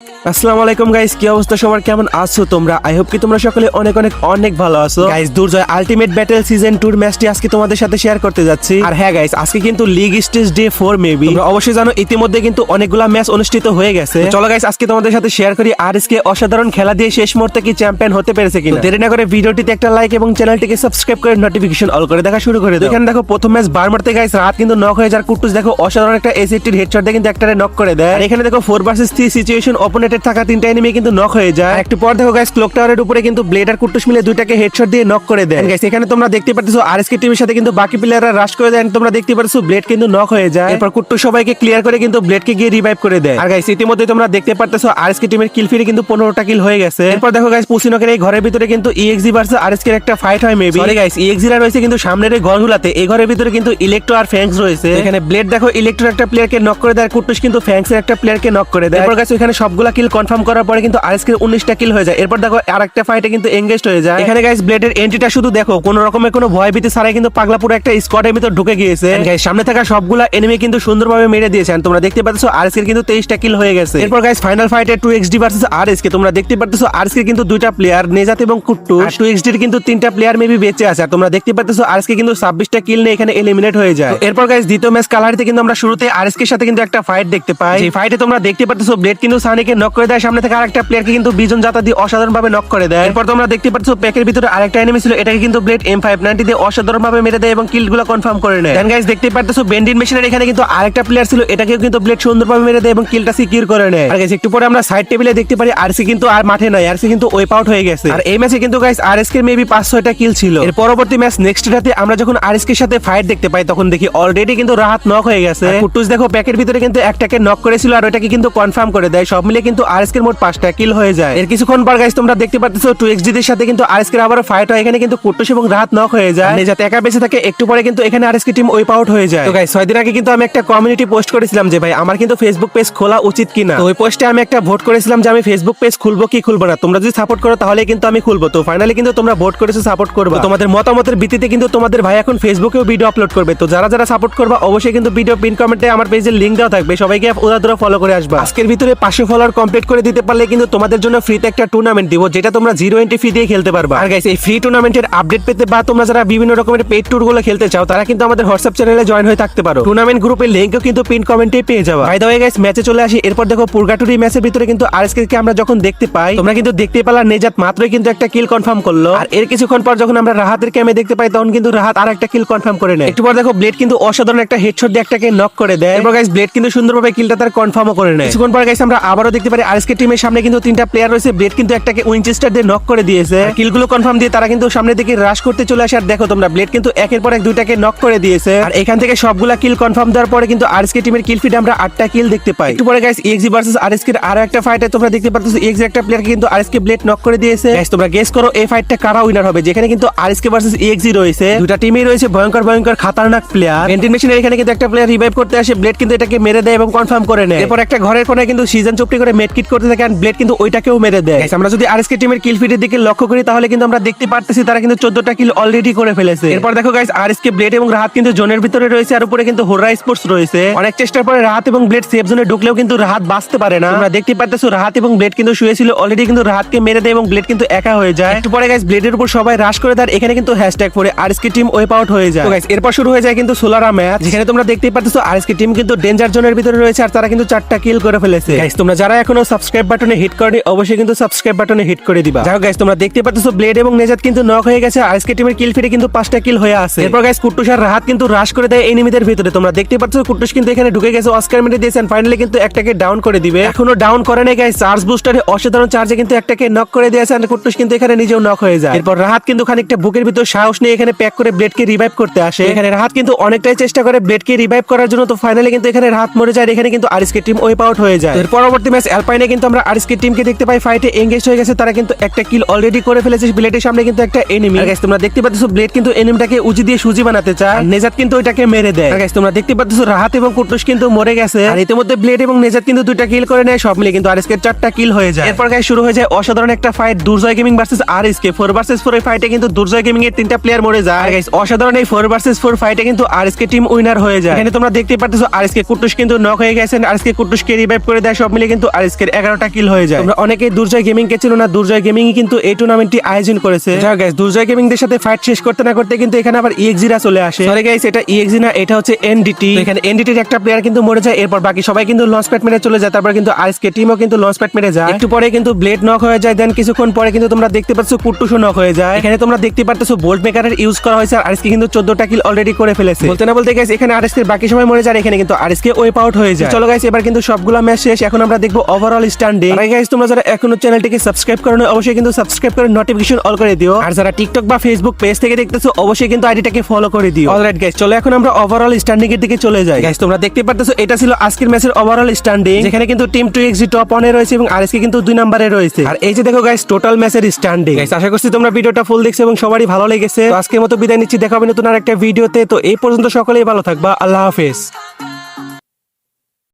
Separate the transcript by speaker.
Speaker 1: আসসালামু আলাইকুম গাইস কি অবস্থা? সবার কেমন আছো তোমরা? আই হোপ কি তোমরা সকলে অনেক অনেক অনেক ভালো আছো। Guys Durjoy ultimate battle season টুর ম্যাচটি আজকে তোমাদের সাথে শেয়ার করতে যাচ্ছি। আর হ্যাঁ গাইস আজকে কিন্তু league stage day four maybe তোমরা অবশ্যই জানো, ইতিমধ্যে কিন্তু অনেকগুলা ম্যাচ অনুষ্ঠিত হয়ে গেছে। চলো গাইস আজকে তোমাদের সাথে শেয়ার করি আর আজকে অসাধারণ খেলা দিয়ে শেষ মুহূর্তে কি চ্যাম্পিয়ন হতে পেরেছে কিনা। দেরি না করে ভিডিওটিতে একটা লাইক এবং চ্যানেলটিকে সাবস্ক্রাইব করে নোটিফিকেশন অল করে দেখা শুরু করে দাও। এখানে দেখো, প্রথম ম্যাচ বারমারতে গাইস রাত কিন্তু নক হয়ে যার কুটুস দেখো, অসাধারণ একটা এসিটির হেডশট দিয়ে কিন্তু একটারে নক করে দেয়। আর এখানে দেখো ফোর ভার্সেস থ্রি সিচুয়েশন অপোনেটেড থাকা তিনটা এনিমি কিন্তু নক হয়ে যায়। আর একটু পর দেখো গাইস ক্লক টাওয়ারের উপরে কিন্তু ব্লেড আর কুটুস মিলে দুইটাকে হেডশট দিয়ে নক করে দেয়। গাইস এখানে তোমরা দেখতে পাচ্ছো আরএসকে টিমের সাথে কিন্তু বাকি প্লেয়াররা রাশ করে দেয় তোমরা দেখতে পাচ্ছো ব্লেড কিন্তু নক হয়ে যায়। এরপর কুটুস সবাইকে ক্লিয়ার করে কিন্তু ব্লেডকে গিয়ে রিভাইভ করে দেয়। আর গাইস ইতিমধ্যে তোমরা দেখতে পারতেছো আরএসকে টিমের কিল ফিরে কিন্তু 15টা কিল হয়ে গেছে। এরপর দেখো গাইস পুসিনকের এই ঘরের ভিতরে কিন্তু ইএক্সি ভার্সেস আরএসকে একটা ফাইট হয় মেবি সরি গাইস ইএক্সি রা রয়েছে কিন্তু সামনের এই ঘরগুলাতে এই ঘরের ভিতরে কিন্তু ইলেকট্রো আর ফ্যাংস রয়েছে। এখানে ব্লেড দেখো ইলেকট্রো একটা প্লেয়ারকে নক করে দেয় আর কুটুস কিন্তু ফ্যাংস এর একটা প্লেয়ারকে নক করে দেয়। এরপর গাইস এখানে সবগুলা কিল কনফার্ম করার পরে কিন্তু আরএসকে 19টা কিল হয়ে যায়। এরপর দেখো আরেকটা ফাইটে কিন্তু এঙ্গেজড হয়ে যায়। এখানে গাইস ব্লেডের এন্ট্রিটা শুধু দেখো কোন রকমের কোনো ভয় ভীতি ছাড়াই কিন্তু পাগলা পুরো একটা স্কোয়াডের ভিতর ঢুকে গিয়েছে। গাইস সামনে থাকা সবগুলা এনিমি কিন্তু সুন্দরভাবে মেরে দিয়েছেন তোমরা দেখতে পাচ্ছ আরএসকে কিন্তু 23টা কিল হয়ে গেছে। এরপর গাইস ফাইনাল ফাইটে 2xd ভার্সেস আরএসকে তোমরা দেখতে পাচ্ছ আরএসকে কিন্তু দুইটা প্লেয়ার নেজাত এবং কুট্টু 2xd এর কিন্তু তিনটা প্লেয়ার মেবি বেঁচে আছে। আর তোমরা দেখতে পাচ্ছ আরএসকে কিন্তু 26টা কিল নিয়ে এখানে এলিমিনেট হয়ে যায়। এরপর গাইস দ্বিতীয় ম্যাচ কালারিতে কিন্তু আমরা শুরুতে আরএসকে সাথে কিন্তু একটা ফাইট দেখতে পাই। এই ফাইটে তোমরা দেখতে পাচ্ছ ব্লেড কিন্তু সানিকে নক করে দেয়। সামনে থেকে আরেকটা প্লেয়ারকে কিন্তু বিজন জাতা দিয়ে অসাধারণ ভাবে নক করে দেয়। এরপর তোমরা দেখতে পাচ্ছ, প্যাকের ভিতরে আরেকটা এনিমি ছিল। এটাকে কিন্তু ব্লেড এম ফাইভ নাইনটি দিয়ে অসাধারণ ভাবে মেরে দেয় এবং কিলগুলো কনফার্ম করে নেয়। গাইস দেখতে পাচ্ছ বেন্ডিন মেশিনের এখানে কিন্তু আরেকটা প্লেয়ার ছিল। এটাকেও কিন্তু ব্লেড সুন্দরভাবে মেরে দেয় এবং কিলটা সিকিউর করে নেয়। আর গাইস একটু পরে আমরা সাইড টেবিলে দেখতে পারি আরসি কিন্তু আর মাঠে নয় আরসি কিন্তু ওয়েপ আউট হয়ে গেছে। আর এই ম্যাচে কিন্তু গাইস আরএস কে মেবি পাঁচ ছয়টা কিল ছিল। এর পরবর্তী ম্যাচ নেক্সট রাতে আমরা যখন আরএস এর সাথে ফাইট দেখতে পাই, তখন দেখি অলরেডি কিন্তু রাহাত নক হয়ে গেছে। আর কুটুস দেখো, প্যাকের ভিতরে কিন্তু একটাকে নক করেছিল আর ওটাকে কিন্তু কনফার্ম করে দেয়। সব মিলে কিন্তু আরএস এর মোট পাঁচটা কিল হয়ে যায়। এর কিছুক্ষণ পর গাইস তোমরা দেখতে পাচ্ছ টু এক্সডি দের সাথে কিন্তু আরএস এর আবার ফাইট হয়। এখানে কিন্তু কুটুস এবং রাহাত নক হয়ে যায়। আর যাতে একা বেঁচে থাকে, একটু পরে কিন্তু এখানে RS K team wipe out হয়ে যায়। তো গাইস ছয় দিন আগে কিন্তু আমি একটা কমিউনিটি পোস্ট করেছিলাম যে, ভাই, আমার কিন্তু ফেসবুক পেজ খোলা উচিত কিনা? তো ওই পোস্টে আমি একটা ভোট করেছিলাম যে, আমি ফেসবুক পেজ খুলবো কি খুলবো না? তোমরা যদি সাপোর্ট করো তাহলে কিন্তু আমি খুলবো। তো ফাইনালি কিন্তু তোমরা ভোট করেছ সাপোর্ট করবে। তোমাদের মতামতের ভিত্তিতে কিন্তু তোমাদের ভাই এখন ফেসবুকেও ভিডিও আপলোড করবে। তো যারা যারা সাপোর্ট করবে, অবশ্যই কিন্তু ভিডিও পিন কমেন্টে আমার পেজের লিঙ্ক দেওয়া থাকবে। সবাইকে ধরে ফলো করে আসবা। আজকের ভিতরে পাঁচশো ফলোয়ার কমপ্লিট করে দিতে পারলে কিন্তু তোমাদের জন্য ফ্রিতে একটা টুর্নামেন্ট দিব, যেটা তোমরা জিরো এন্ট্রি ফি দিয়ে খেলতে পারবা। আর গাইস এই ফ্রি টুর্নামেন্টের আপডেট পেতে বা তোমরা যারা বিভিন্ন রকমের পেড ট্যুরগুলো খেলতে চাও, তারা কিন্তু আমাদের হোয়াটসঅ্যাপ চ্যানেলে জয়েন হয়ে থাকতে পারো। টুর্নামেন্ট গ্রুপের লিঙ্কও কিন্তু পিন কমেন্টে পেয়ে যাবা। বাই দ্য ওয়ে গাইস ম্যাচে চলে আসি। এরপর দেখো পুরগাটুরি ম্যাচের ভিতরে কিন্তু আরএসকে কে আমরা যখন দেখতে পাই, তোমরা কিন্তু দেখতে পেলা নেজাত মাত্রই কিন্তু একটা কিল কনফার্ম করল। আর এর কিছুক্ষণ পর যখন আমরা রাহাতের ক্যামে দেখতে পাই, তখন কিন্তু রাহাত আর একটা কিল কনফার্ম করে নেয়। একটু পর দেখো ব্লেড কিন্তু অসাধারণ একটা হেডশট দিয়ে একটাকে নক করে দেয়। এরপর গাইস ব্লেড কিন্তু সুন্দরভাবে কিলটা তার কনফার্মও করে নেয়। কিছুক্ষণ পর গাইস আমরা আবারও দেখতে পারি আরএসকে টিমের সামনে কিন্তু তিনটা প্লেয়ার রয়েছে। ব্লেড কিন্তু একটাকে উইনচেস্টার দিয়ে নক করে দিয়েছে। কিলগুলো কনফার্ম দিয়ে তারা কিন্তু সামনে দিকে রাশ করতে চলে আসে। আর দেখো তোমরা ব্লেড কিন্তু একের পর এক দুইটাকে নক করে দিয়েছে। আর এখান থেকে সবগুলা কিল কনফার্ম দেওয়ার পরে কিন্তু আরএসকে টিমের কিল ফিড আমরা আটটা কিল দেখতে পাই। একটু পরে গাইস ইএক্সি ভার্সেস আরএসকে এর আরও একটা ফাইটে তোমরা দেখতে পাচ্ছ ইএক্সি একটা প্লেয়ারকে কিন্তু আরএসকে ব্লেড নক করে দিয়েছে। গাইস তোমরা গেস করো, এই ফাইটটা কারা উইনার হবে? যেখানে কিন্তু আরএসকে ভার্সেস ইএক্সি রয়েছে। দুটা টিমই রয়েছে, ভয়ঙ্কর ভয়ঙ্কর, খাতারনাক প্লেয়ার এন্টিন মেশিনের এখানে কিন্তু একটা প্লেয়ার রিভাইভ করতে আসে। ব্লেড কিন্তু এটাকে মেরে দেয় এবং কনফার্ম করে নেয়। এরপর একটা ঘরের কোণে কিন্তু সিজন চুপটি করে মেডকিট করতে থাকে আর ব্লেড কিন্তু ওইটাকেও মেরে দেয়। আমরা যদি আরএসকে টিমের কিল ফিডের দিকে লক্ষ্য করি তাহলে কিন্তু আমরা দেখতে পারতেছি তারা কিন্তু চোদ্দটা কিল অলরেডি করে ফেলেছে। এরপর দেখো গাইস আরএসকে ব্লেড এবং রাহাত কিন্তু জোনের ভিতরে রয়েছে আর উপরে কিন্তু হোরা স্পোর্টস রয়েছে। অনেক চেষ্টার পরে রাহাত এবং ব্লেড সেফ জোনে ঢুকলেও কিন্তু রাহাত বাঁচতে পারে না। আমরা দেখতে পারতেছো রাহাত এবং ব্লেড কিন্তু শুয়েছিল অলরেডি কিন্তু রাহাতকে মেরে দেয় এবং ব্লেড কিন্তু একা হয়ে যায়। একটু পরে গাইস ব্লেডের উপর সবাই রাশ করে দেয় এখানে কিন্তু হ্যাশট্যাগ পরে আরএসকে টিম ওয়েপ আউট হয়ে যায়। তো guys, এরপর শুরু হয়ে যায় কিন্তু সোলারা ম্যাচ যেখানে তোমরা দেখতেই পারতেছো আরএসকে টিম কিন্তু ডেঞ্জার জোনের ভিতরে রয়েছে আর তারা কিন্তু চারটা কিল করে ফেলেছে। গাইস তোমরা যারা এখনও সাবস্ক্রাইব বাটনে হিট করনি, অবশ্যই কিন্তু সাবস্ক্রাইব বাটনে হিট করে দিবা। যাও গাইস তোমরা দেখতে পাচ্ছো ব্লেড এবং নেজাত কিন্তু নক হয়ে গেছে আরএসকে টিমের কিল ফিরে কিন্তু পাঁচটা কিল হয়ে আছে। এরপর গাইস কুট্টুস আর রাহাত কিন্তু রাশ করে দেয় এনিমিদের ভিতরে। তোমরা দেখতে পাচ্ছ কুট্টুস কিন্তু এখানে ঢুকে গেছে অস্কার মেরে দিয়েছেন ফাইনালি কিন্তু একটাকে ডাউন করে দিবে। এখনও ডাউন করে নাই গাইস চার্জ বুস্টারে অসাধারণ চার্জে কিন্তু একটাকে নক করে দিয়েছে আর কুট্টুস কিন্তু এখানে নিজেও নক হয়ে যায়। এরপর রাহাত কিন্তু খানিকটা বুকের ভিতর সাহস নিয়ে এখানে প্যাক করে ব্লেডকে রিভাইভ করতে আসে। এখানে রাহাত কিন্তু অনেকটাই চেষ্টা করে ব্লেডকে রিভাইভ করার জন্য, তো ফাইনালি কিন্তু এখানে রাহাত মরে যায় এখানে কিন্তু আরএসকে টিম ওয়েপ আউট হয়ে যায়। এর পরবর্তী ম্যাচ অ্যালপাইনে কিন্তু আমরা আরএসকে টিমকে দেখতে পাই ফাইটে এঙ্গেজ হয়ে গেছে, তারা কিন্তু একটা কিল অলরেডি করে ফেলেছে, ব্লেডের সামনে কিন্তু একটা এনিমি গাইস তোমরা দেখতে পাচ্ছ, ব্লেড কিন্তু এনিমিটাকে উজি দিয়ে সুজি বানাতে চায় নেজাত কিন্তু ওইটাকে মেরে দেয়। গাইস তোমরা দেখতে পাচ্ছ, রাহাত এবং কুটুস কিন্তু মরে গেছে, আর ইতিমধ্যে ব্লেড এবং নেজাত কিন্তু দুইটা কিল করে নেয়, সব মিলে কিন্তু আরএসকে চারটা কিল হয়ে যায়। এরপর গাইস শুরু হয়ে যায় অসাধারণ একটা fight Durjoy gaming versus RSK. Four versus four এই ফাইটে কিন্তু দুর্জয় গেমিং এর তিনটা প্লেয়ার মরে যায়। আর গাইস অসাধারণ এই ফোর ভার্সেস ফোর ফাইটে কিন্তু আরএসকে টিম উইনার হয়ে যায়। এখানে তোমরা দেখতে পাচ্ছ, আরএসকে কুটুস কিন্তু নক হয়ে গেছেন আরএসকে কুটুসকে রিভাইভ করে দেয়, সব মিলে কিন্তু আরএসকের এগারোটা কিল হয়ে যায়। তোমরা অনেকেই দুর্জয় গেমিং কে ছিল না দুর্জয় গেমিং কিন্তু এই টুর্নামেন্টটি আয়োজন করেছে। গাইস দুর্জয় গেমিং দের সাথে ফাইট শেষ করতে না করতে কিন্তু এখানে আবার ইএক্সিরা চলে আসে। সরি গাইস এটা ইএক্সি না এটা হচ্ছে এনডিটি এখানে এনডিটির একটা প্লেয়ার কিন্তু মরে যায় এরপর বাকি সবাই কিন্তু লঞ্চ প্যাড মেরে চলে যায় তারপর কিন্তু টিমও কিন্তু লঞ্চ প্যাড মেরে যায়। একটু পরে কিন্তু ব্লেড নক হয়ে যায় দেন কিছুক্ষণ পরে কিন্তু তোমরা দেখতে পাচ্ছ কুট্টুসও নক হয়ে যায়। এখানে তোমরা দেখতে পারতেছো বোল্ট মেকারের ইউজ করা হয়েছে আর কিন্তু 14টা কিল অলরেডি করে ফেলেছে। বলতে না বলতে গাইস এখানে আরএসকে বাকি সময় মরে যায় এখানে কিন্তু আরএসকে ওয়েপ আউট হয়ে যায়। চলো গাইস এবার কিন্তু সবগুলো ম্যাচ শেষ এখন আমরা দেখব ওভারঅল স্ট্যান্ডিং আর গাইস তোমরা যারা এখনও চ্যানেলটিকে সাবস্ক্রাইব করো অবশ্যই কিন্তু সাবস্ক্রাইব করে নোটিফিকেশন অল করে দিও। আর যারা টিকটক বা ফেসবুক পেজ থেকে দেখতেছো, অবশ্যই কিন্তু আইডিটাকে ফলো করে দিও। অলরাইট গাইস চলো এখন আমরা ওভারঅল স্ট্যান্ডিং এর দিকে চলে যাই। গাইস তোমরা দেখতে পারতেছো, এটা ছিল আজকের ম্যাচের ওভারঅল স্ট্যান্ডিং যেখানে কিন্তু টিম টু এক্সি টপ ওয়ানে রয়েছে এবং আরএসকে কিন্তু দুই নম্বরে রয়েছে। আর এই যে দেখো গাইস টোটাল ম্যাচের স্ট্যান্ডিং গাইস আশা করছি তোমরা ভিডিওটা ফুল দেখছ এবং সবারই ভালো লেগেছে। আজকের মতো বিদায় নিচ্ছি, দেখা হবে নতুন আর একটা ভিডিওতে। তো এই পর্যন্ত সকলেই ভালো থাকবা, আল্লাহ হাফেজ।